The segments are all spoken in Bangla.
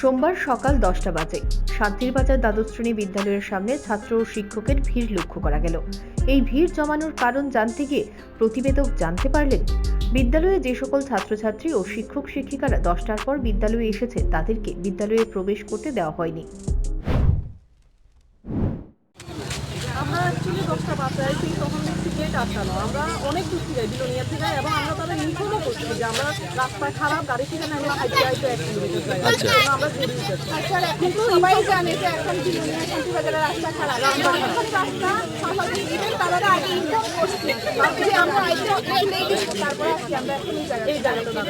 সোমবার সকাল দশটা বাজে। শান্তির বাজার দ্বাদশ শ্রেণি বিদ্যালয়ের সামনে ছাত্র ও শিক্ষকের ভিড় লক্ষ্য করা গেল। এই ভিড় জমানোর কারণ জানতে গিয়ে প্রতিবেদক জানতে পারলেন, বিদ্যালয়ে যে সকল ছাত্রছাত্রী ও শিক্ষক শিক্ষিকারা দশটার পর বিদ্যালয়ে এসেছে, তাদেরকে বিদ্যালয়ে প্রবেশ করতে দেওয়া হয়নি। আমরা অ্যাকচুয়ালি দশটা বাচ্চায় ঠিক তখন আটকানো আমরা অনেক থেকে বিলোনিয়া থেকে এবং আমরা তাদের ইনফর্মও করছি যে আমরা রাস্তা খারাপ গাড়ি থেকে আমরা হাইটে হাইটে এক কিলোমিটার যাই আচ্ছা। আমরা কিন্তু সবাই জানে যে এখন বিলোনিয়া শান্তিবাজারের রাস্তা খারাপ রাস্তা স্বাভাবিক ইভেন তারা আগে ইনকাম করছে যে আমরা আইতে আইতেই দিচ্ছি আমরা এখন এই জায়গাটা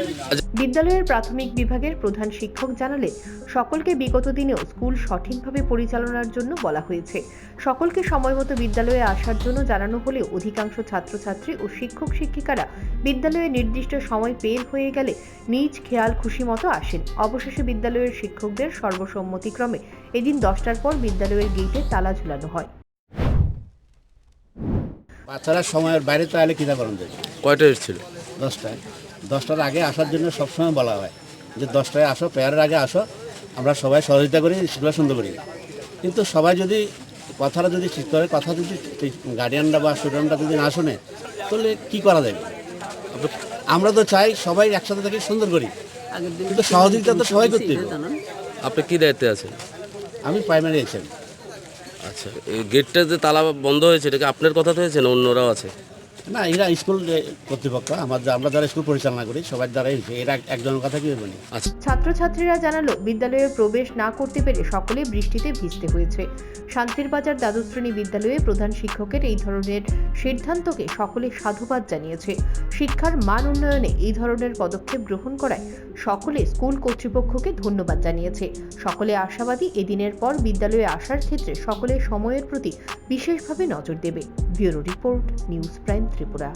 বিদ্যালয়ের প্রাথমিক বিভাগের প্রধান শিক্ষক জানালে সকলকে বিগত দিনেও স্কুল সঠিকভাবে পরিচালনার জন্য বলা হয়েছে সকলকে সময়মতো বিদ্যালয়ে আসার জন্য জানানো হলেও অধিকাংশ ছাত্রছাত্রী ও শিক্ষক শিক্ষিকারা বিদ্যালয়ে নির্দিষ্ট সময় পেল হয়ে গেলে নিজ খেয়াল খুশি মতো আসেন। অবশেষে বিদ্যালয়ের শিক্ষকদের সর্বসম্মতিক্রমে এদিন দশটার পর বিদ্যালয়ের গেটে তালা ঝুলানো হয়। বাচ্চারা সময়ের বাইরে তাহলে কী করেন যায়। কয়টা এসেছিল? দশটায়। দশটার আগে আসার জন্য সবসময় বলা হয় যে দশটায় আসো পেয়ারের আগে আসো আমরা সবাই সহযোগিতা করি স্কুলে সুন্দর করি। কিন্তু সবাই যদি কথাটা যদি করে কথা যদি গার্ডিয়ানরা বা স্টুডেন্টরা যদি না শোনে তাহলে কী করা যাবে আমরা তো চাই সবাই একসাথে থেকে সুন্দর করি। কিন্তু সহযোগিতা তো সবাই করতে হবে। আপনি কী দায়িত্বে আছেন? আমি প্রাইমারি আছেন আচ্ছা এই গেটটা যে তালা বন্ধ হয়েছে এটা কি আপনার কথা তো হয়েছে না অন্যরাও আছে? না এরা স্কুল কর্তৃপক্ষ আমার আমরা যারা স্কুল পরিচালনা করি সবার দ্বারা হয়েছে। এরা একজনের কথা কি বলি? আচ্ছা। ছাত্রছাত্রীরা জানালো বিদ্যালয়ে প্রবেশ না করতে পেরে সকলে বৃষ্টিতে ভিজতে হয়েছে। শান্তির বাজার দ্বাদশ শ্রেণি বিদ্যালয়ে প্রধান শিক্ষকের এই ধরনের সিদ্ধান্তকে সকলে সাধুবাদ জানিয়েছে। শিক্ষার মান উন্নয়নে এই ধরনের পদক্ষেপ গ্রহণ করায় সকলে স্কুল কর্তৃপক্ষকে ধন্যবাদ জানিয়েছে। সকলে আশাবাদী এদিনের পর বিদ্যালয়ে আসার ক্ষেত্রে সকলে সময়ের প্রতি বিশেষভাবে নজর দেবে। Bureau report, news prime Tripura.